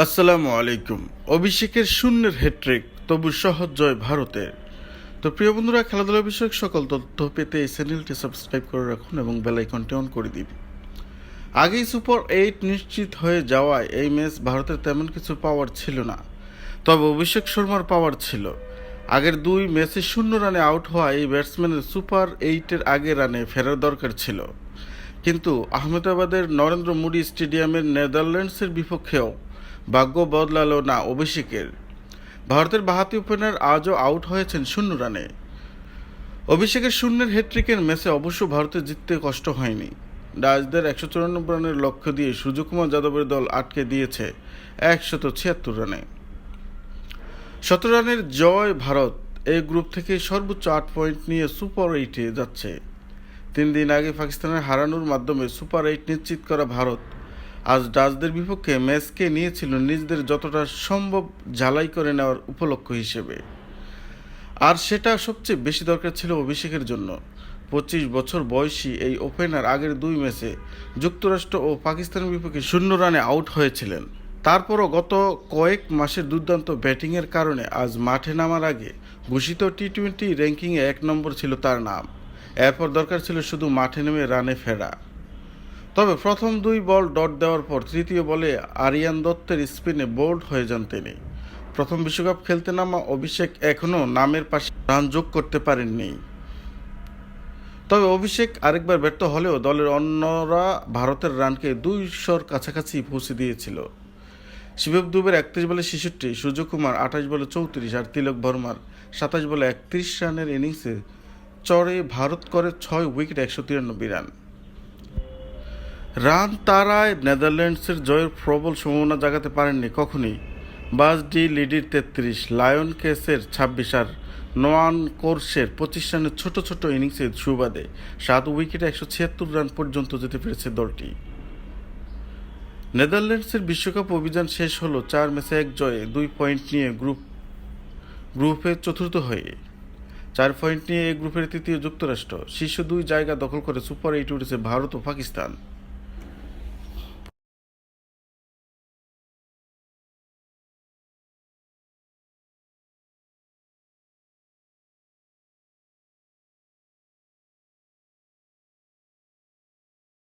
আসসালামু আলাইকুম। অভিষেকের শূন্যের হ্যাট্রিক তবু সহজ জয় ভারতের। তো প্রিয় বন্ধুরা, খেলাধুলা বিষয়ক সকল তথ্য পেতে এই চ্যানেলটি সাবস্ক্রাইব করে রাখুন এবং বেল আইকনটি অন করে দিন। আগেই সুপার এইট নিশ্চিত হয়ে যাওয়ায় এই ম্যাচ ভারতের তেমন কিছু পাওয়ার ছিল না। তবে অভিষেক শর্মার পাওয়ার ছিল। আগের দুই ম্যাচে শূন্য রানে আউট হওয়া এই ব্যাটসম্যানের সুপার এইটের আগে রানে ফেরার দরকার ছিল। কিন্তু আহমেদাবাদের নরেন্দ্র মোদী স্টেডিয়ামের নেদারল্যান্ডসের বিপক্ষেও ভাগ্য বদলালো না অভিষেকের। ভারতের বাহাতি ওপেনার আজও আউট হয়েছেন শূন্য রানে। অভিষেকের শূন্যের হ্যাট্রিকের ম্যাচে অবশ্য ভারতের জিততে কষ্ট হয়নি। ডাচদের একশো চুরানব্বই রানের লক্ষ্য দিয়ে সূর্যকুমার যাদবের দল আটকে দিয়েছে একশত ছিয়াত্তর রানে। শত রানের জয় ভারত এই গ্রুপ থেকে সর্বোচ্চ আট পয়েন্ট নিয়ে সুপার এইটে যাচ্ছে। তিন দিন আগে পাকিস্তানের হারানোর মাধ্যমে সুপার এইট নিশ্চিত করা ভারত আজ ডাচদের বিপক্ষে ম্যাচকে নিয়েছিল নিজেদের যতটা সম্ভব ঝালাই করে নেওয়ার উপলক্ষ হিসেবে। আর সেটা সবচেয়ে বেশি দরকার ছিল অভিষেকের জন্য। পঁচিশ বছর বয়সী এই ওপেনার আগের দুই ম্যাচে যুক্তরাষ্ট্র ও পাকিস্তানের বিপক্ষে শূন্য রানে আউট হয়েছিলেন। তারপরও গত কয়েক মাসের দুর্দান্ত ব্যাটিংয়ের কারণে আজ মাঠে নামার আগে ঘোষিত টি টোয়েন্টি র্যাঙ্কিংয়ে এক নম্বর ছিল তার নাম। এরপর দরকার ছিল শুধু মাঠে নেমে রানে ফেরা। তবে প্রথম দুই বল ডট দেওয়ার পর তৃতীয় বলে আরিয়ান দত্তের স্পিনে বোল্ড হয়ে যান তিনি। প্রথম বিশ্বকাপ খেলতে নামা অভিষেক এখনও নামের পাশে রান যোগ করতে পারেননি। তবে অভিষেক আরেকবার ব্যর্থ হলেও দলের অন্যরা ভারতের রানকে দুইশোর কাছাকাছি পৌঁছে দিয়েছিল। শিবব দুবের একত্রিশ বলে ছেষট্টি, সূর্যকুমার আঠাশ বলে চৌত্রিশ আর তিলক বর্মার সাতাশ বলে একত্রিশ রানের ইনিংসে চড়ে ভারত করে ছয় উইকেট একশো তিরানব্বই রান। রান তারায় নেদারল্যান্ডসের জয়ের প্রবল সম্ভাবনা জাগাতে পারেননি কখনই। বাস ডি লিডির তেত্রিশ, লায়ন কেসের ছাব্বিশ আর নোয়ান কোর্সের পঁচিশ রানের ছোট ছোট ইনিংসের সুবাদে সাত উইকেটে একশো ছিয়াত্তর রান পর্যন্ত যেতে পেরেছে দলটি। নেদারল্যান্ডসের বিশ্বকাপ অভিযান শেষ হলো চার ম্যাচে এক জয়ে, দুই পয়েন্ট নিয়ে গ্রুপ, গ্রুপে চতুর্থ হয়ে। চার পয়েন্ট নিয়ে এই গ্রুপের তৃতীয় যুক্তরাষ্ট্র, শীর্ষ দুই জায়গা দখল করে সুপার এইট উঠেছে ভারত ও পাকিস্তান।